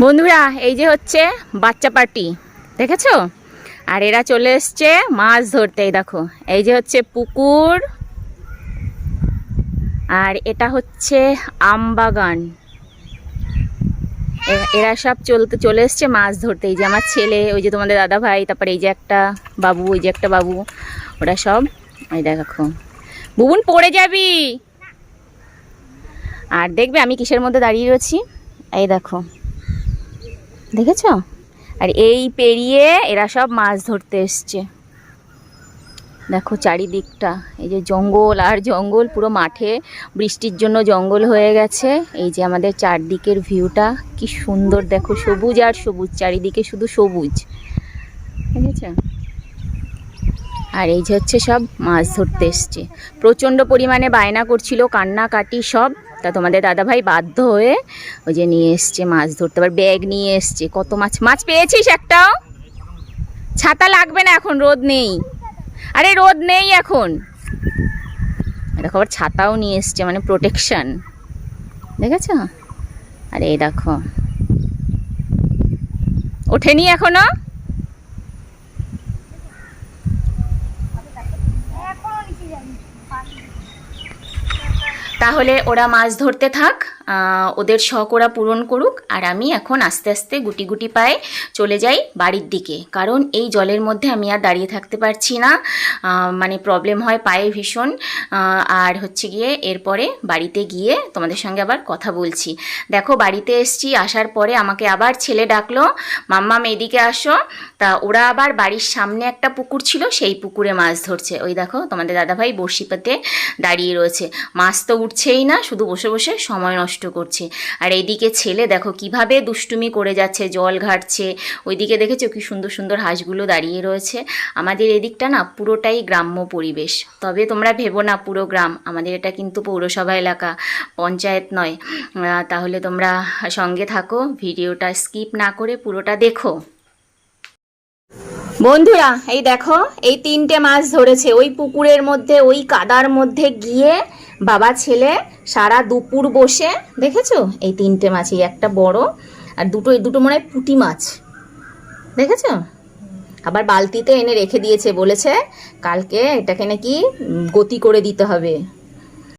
বন্ধুরা, এই যে হচ্ছে বাচ্চা পার্টি, দেখেছ? আর এরা চলে এসছে মাছ ধরতে দেখো। এই যে হচ্ছে পুকুর, আর এটা হচ্ছে আম বাগান। এ- এরা সব চলতে, চলে এসছে মাছ ধরতে। এই যে আমার ছেলে, ওই যে তোমাদের দাদা ভাই, তারপরে এই যে একটা বাবু, ওই যে একটা বাবু, ওরা সব, এই দেখো। বুবুন, পড়ে যাবি! আর দেখবে আমি কিসের মধ্যে দাঁড়িয়ে রয়েছি? এই দেখো। দেখেছ? আর এই পেরিয়ে এরা সব মাছ ধরতে এসছে। দেখো চারিদিকটা, এই যে জঙ্গল, আর জঙ্গল পুরো মাঠে, বৃষ্টির জন্য জঙ্গল হয়ে গেছে। এই যে আমাদের চারদিকের ভিউটা, কি সুন্দর, দেখো সবুজ আর সবুজ, চারিদিকে শুধু সবুজ। দেখেছ? আর এই যে হচ্ছে সব মাছ ধরতে এসছে। প্রচণ্ড পরিমাণে বায়না করছিল, কান্নাকাটি সব। তা তোমাদের দাদাভাই বাধ্য হয়ে ওই যে নিয়ে এসছে মাছ ধরতে। আবার ব্যাগ নিয়ে এসছে। কত মাছ? মাছ পেয়েছিস একটাও? ছাতা লাগবে না এখন, রোদ নেই। আরে রোদ নেই এখন। দেখো, আবার ছাতাও নিয়ে এসছে মানে প্রোটেকশন দেখেছ? আরে এই দেখো। ওঠেনি এখনও? তাহলে ওরা মাছ ধরতে থাক ওদের শখ ওরা পূরণ করুক, আর আমি এখন আস্তে আস্তে গুটি গুটি পায়ে চলে যাই বাড়ির দিকে। কারণ এই জলের মধ্যে আমি আর দাঁড়িয়ে থাকতে পারছি না মানে প্রবলেম হয় পায়ে ভীষণ আর হচ্ছে গিয়ে এরপরে বাড়িতে গিয়ে তোমাদের সঙ্গে আবার কথা বলছি। দেখো বাড়িতে এসছি, আসার পরে আমাকে আবার ছেলে ডাকলো, মাম্মাম, এদিকে আসো। তা ওরা আবার বাড়ির সামনে একটা পুকুর ছিল, সেই পুকুরে মাছ ধরছে। ওই দেখো তোমাদের দাদাভাই বড়শি পাতে দাঁড়িয়ে রয়েছে। মাছ তো উঠছেই না, শুধু বসে বসে সময় নষ্ট করছে। আর এইদিকে ছেলে দেখো কীভাবে দুষ্টুমি করে যাচ্ছে, জল ঘাটছে। ওইদিকে দেখেছ কি সুন্দর সুন্দর হাঁসগুলো দাঁড়িয়ে রয়েছে। আমাদের এদিকটা না পুরোটাই গ্রাম্য পরিবেশ। তবে তোমরা ভেবো না পুরো গ্রাম, আমাদের এটা কিন্তু পৌরসভা এলাকা, পঞ্চায়েত নয়। তাহলে তোমরা সঙ্গে থাকো, ভিডিওটা স্কিপ না করে পুরোটা দেখো। বন্ধুরা, এই দেখো, এই তিনটে মাছ ধরেছে। ওই পুকুরের মধ্যে, ওই কাদার মধ্যে গিয়ে বাবা ছেলে সারা দুপুর বসে, দেখেছ? এই তিনটে মাছ এই একটা বড় আর দুটো, এই দুটো মনে হয় পুঁটি মাছ। দেখেছ? আবার বালতিতে এনে রেখে দিয়েছে, বলেছে কালকে এটাকে নাকি গতি করে দিতে হবে।